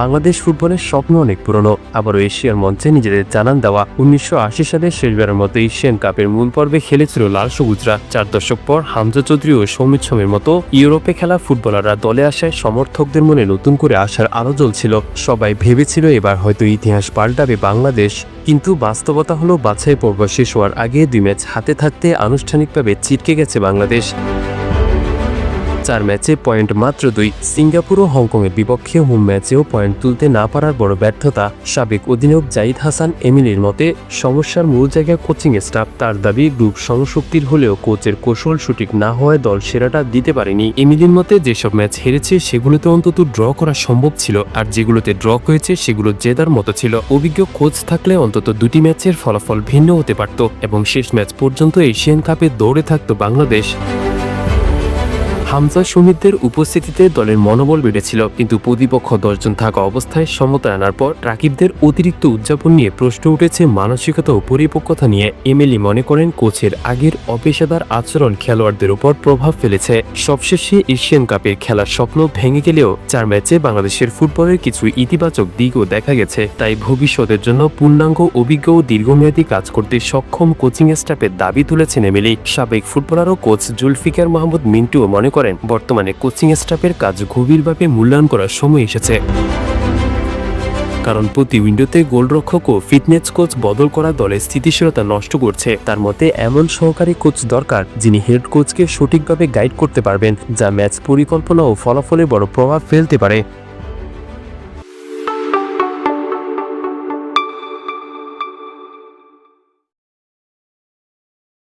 বাংলাদেশ ফুটবলের স্বপ্ন অনেক পুরনো। আবারও এশিয়ার মঞ্চে নিজেদের জানান দেওয়া উনিশশো আশি সালে শেষবারের মতো এশিয়ান কাপের মূল পর্বে খেলেছিল লাল সবুজরা। চার দশক পর হামজা চৌধুরী ও সৌমিত সোমের মতো ইউরোপে খেলা ফুটবলাররা দলে আসায় সমর্থকদের মনে নতুন করে আসার আলো জ্বলছিল। সবাই ভেবেছিল এবার হয়তো ইতিহাস পাল্টাবে বাংলাদেশ, কিন্তু বাস্তবতা হলো বাছাই পর্ব শেষ হওয়ার আগে দুই ম্যাচ হাতে থাকতে আনুষ্ঠানিকভাবে ছিটকে গেছে বাংলাদেশ। চার ম্যাচে পয়েন্ট মাত্র দুই। সিঙ্গাপুর ও হংকংয়ের বিপক্ষে হোম ম্যাচেও পয়েন্ট তুলতে না পারার বড় ব্যর্থতা সাবেক অধিনায়ক জাহিদ হাসান এমিলির মতে, সমস্যার মূল জায়গায় কোচিং স্টাফ। তার দাবি, গ্রুপ সংশক্তির হলেও কোচের কৌশল সঠিক না হওয়ায় দল সেরাটা দিতে পারেনি। এমিলির মতে, যেসব ম্যাচ হেরেছে, সেগুলোতে অন্তত ড্র করা সম্ভব ছিল, আর যেগুলোতে ড্র হয়েছে সেগুলো জেদার মতো ছিল। অভিজ্ঞ কোচ থাকলে অন্তত দুটি ম্যাচের ফলাফল ভিন্ন হতে পারত, এবং শেষ ম্যাচ পর্যন্ত এশিয়ান কাপে দৌড়ে থাকত বাংলাদেশ। হামজা সুমিতদের উপস্থিতিতে দলের মনোবল বেড়েছিল, কিন্তু প্রতিপক্ষ দশজন থাকা অবস্থায় সমতা আনার পর রাকিবদের অতিরিক্ত উদযাপন নিয়ে প্রশ্ন উঠেছে মানসিকতা ও পরিপক্কতা নিয়ে। এমএলই মনে করেন, কোচের আগের অপেশাদার আচরণ খেলোয়াড়দের উপর প্রভাব ফেলেছে। সবশেষে এশিয়ান কাপের খেলার স্বপ্ন ভেঙে গেলেও চার ম্যাচে বাংলাদেশের ফুটবলের কিছু ইতিবাচক দিকও দেখা গেছে। তাই ভবিষ্যতের জন্য পূর্ণাঙ্গ, অভিজ্ঞ ও দীর্ঘমেয়াদী কাজ করতে সক্ষম কোচিং স্টাফের দাবি তুলেছেন এমএলই সাবেক ফুটবলার ও কোচ জুলফিকার মাহমুদ মিন্টুও মনে করেন। বর্তমানে কোচিং স্টাফের কাজ গভীরভাবে মূল্যায়ন করার সময় এসেছে। কারণ প্রতি উইন্ডোতে গোলরক্ষক ও ফিটনেস কোচ বদল করা দলের স্থিতিশীলতা নষ্ট করছে। তার মতে, এমন সহকারী কোচ দরকার যিনি হেড কোচকে সঠিকভাবে গাইড করতে পারবেন, যা ম্যাচ পরিকল্পনা ও ফলাফলে বড় প্রভাব ফেলতে পারে।